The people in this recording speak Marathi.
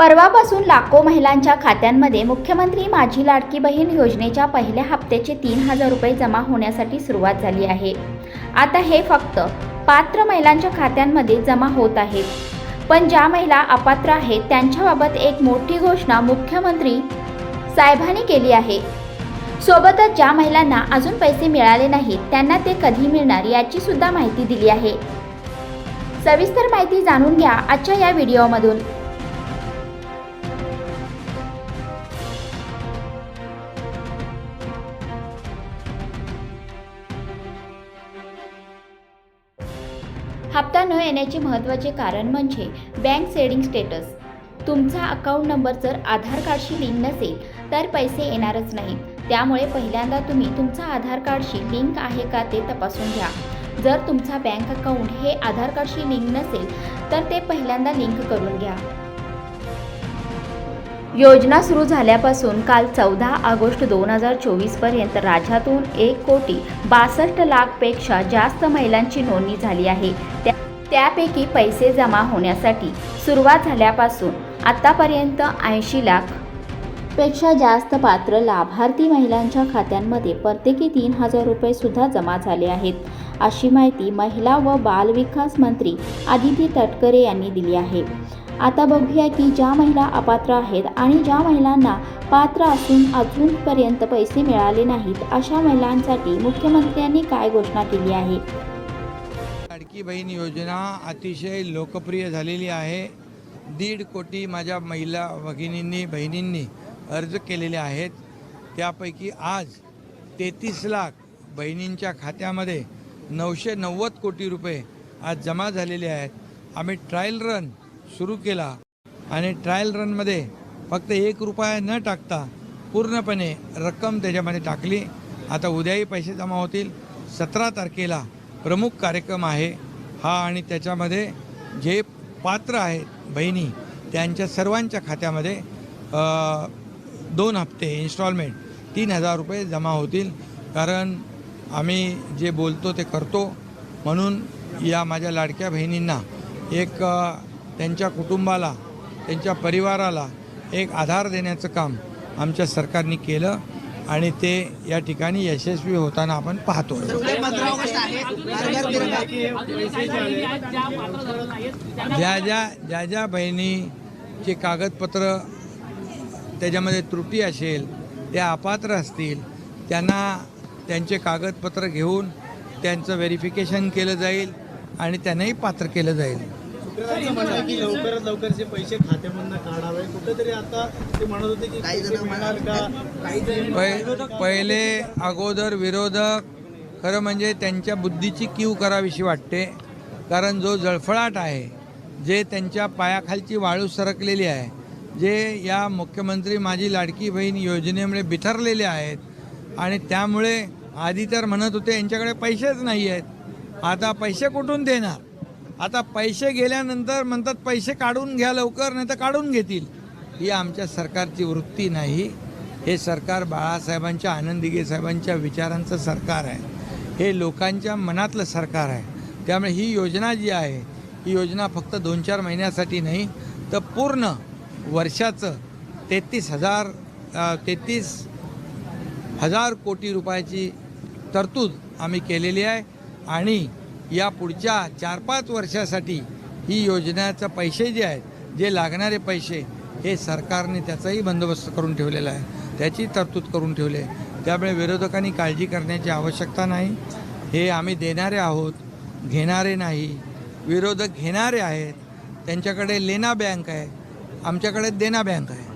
परवापासून लाखो महिलांच्या खात्यांमध्ये मुख्यमंत्री माझी लाडकी बहीण योजनेच्या पहिल्या हप्त्याचे तीन हजार रुपये जमा होण्यासाठी सुरुवात झाली आहे. आता हे फक्त पात्र महिलांच्या खात्यांमध्ये जमा होत आहेत. पण ज्या महिला अपात्र आहेत त्यांच्याबाबत एक मोठी घोषणा मुख्यमंत्री साहेबांनी केली आहे. सोबतच ज्या महिलांना अजून पैसे मिळाले नाहीत त्यांना ते कधी मिळणार याची सुद्धा माहिती दिली आहे. सविस्तर माहिती जाणून घ्या आजच्या या व्हिडिओमधून. हप्ता न येण्याचे महत्त्वाचे कारण म्हणजे बँक सेडिंग स्टेटस तुमचा अकाउंट नंबर जर आधार कार्डशी लिंक नसेल तर पैसे येणारच नाहीत. त्यामुळे पहिल्यांदा तुम्ही तुमचा आधार कार्डशी लिंक आहे का ते तपासून घ्या. जर तुमचा बँक अकाउंट हे आधार कार्डशी लिंक नसेल तर ते पहिल्यांदा लिंक करून घ्या. योजना सुरू झाल्यापासून काल चौदा ऑगस्ट दोन हजार चोवीसपर्यंत राज्यातून एक कोटी बासष्ट लाखपेक्षा जास्त महिलांची नोंदणी झाली आहे. त्या त्यापैकी पैसे जमा होण्यासाठी सुरुवात झाल्यापासून आतापर्यंत ऐंशी लाखपेक्षा जास्त पात्र लाभार्थी महिलांच्या खात्यांमध्ये प्रत्येकी तीन हजार रुपये सुद्धा जमा झाले आहेत. अशी माहिती महिला व बालविकास मंत्री आदिती तटकरे यांनी दिली आहे. आता बघूया की ज्या महिला अपात्र आहेत आणि ज्या महिलांना पात्र असून अजूनपर्यंत पैसे मिळाले नाहीत अशा महिलांसाठी मुख्यमंत्र्यांनी काय घोषणा केली आहे? लाडकी बहीण योजना अतिशय लोकप्रिय झालेली आहे. दीड कोटी माझ्या महिला भगिनींनी बहिणींनी अर्ज केलेले आहेत. त्यापैकी आज तेहतीस लाख बहिणींच्या खात्यामध्ये नऊशे नव्वद कोटी रुपये आज जमा झालेले आहेत. आम्ही ट्रायल रन सुरू केला आणि ट्रायल रनमध्ये फक्त एक रुपया न टाकता पूर्णपणे रक्कम त्याच्यामध्ये टाकली. आता उद्याही पैसे जमा होतील. सतरा तारखेला प्रमुख कार्यक्रम आहे हा आणि त्याच्यामध्ये जे पात्र आहेत बहिणी त्यांच्या सर्वांच्या खात्यामध्ये दोन हप्ते इन्स्टॉलमेंट तीन हजार रुपये जमा होतील. कारण आम्ही जे बोलतो ते करतो. म्हणून या माझ्या लाडक्या बहिणींना एक त्यांच्या कुटुंबाला त्यांच्या परिवाराला एक आधार देण्याचं काम आमच्या सरकारने केलं आणि ते या ठिकाणी यशस्वी होताना आपण पाहतो. ज्या ज्या ज्या ज्या बहिणीचे कागदपत्र त्याच्यामध्ये त्रुटी असेल त्या अपात्र असतील त्यांना त्यांचे कागदपत्र घेऊन त्यांचं व्हेरिफिकेशन केलं जाईल आणि त्यांनाही पात्र केलं जाईल. शुक्रवारचं म्हणणं की लवकरात लवकरचे पैसे खात्यामधनं काढावे कुठेतरी आता ते म्हणत होते की मिळणार का? काही जण पै पहिले अगोदर विरोधक खरं म्हणजे त्यांच्या बुद्धीची कीव करावीशी वाटते. कारण जो जळफळाट आहे जे त्यांच्या पायाखालची वाळू सरकलेली आहे जे या मुख्यमंत्री माझी लाडकी बहीण योजनेमुळे बिथरलेले आहेत आणि त्यामुळे आधी तर म्हणत होते यांच्याकडे पैसेच नाही आहेत. आता पैसे कुठून देणार? आता पैसे गेल्यानंतर म्हणतात पैसे काढून घ्या लवकर नाही तर काढून घेतील. ही आमच्या सरकारची वृत्ती नाही. हे सरकार बाळासाहेबांच्या आनंदीगे साहेबांच्या विचारांचं सरकार आहे. हे लोकांच्या मनातलं सरकार आहे. त्यामुळे ही योजना जी आहे ही योजना फक्त दोन चार महिन्यासाठी नाही तर पूर्ण वर्षाचं तेहतीस हजार तेहतीस हजार कोटी रुपयाची तरतूद आम्ही केलेली आहे. आणि या पुढच्या चार पाच वर्षासाठी ही योजनेचं पैसे जे आहेत जे लागणारे पैसे हे सरकारने त्याचाही बंदोबस्त करून ठेवलेला आहे. त्याची तरतूद करून ठेवली आहे. त्यामुळे विरोधकांनी काळजी करण्याची आवश्यकता नाही. हे आम्ही देणारे आहोत घेणारे नाही. विरोधक घेणारे आहेत. त्यांच्याकडे लेना बँक आहे. आमच्याकडे देना बँक आहे.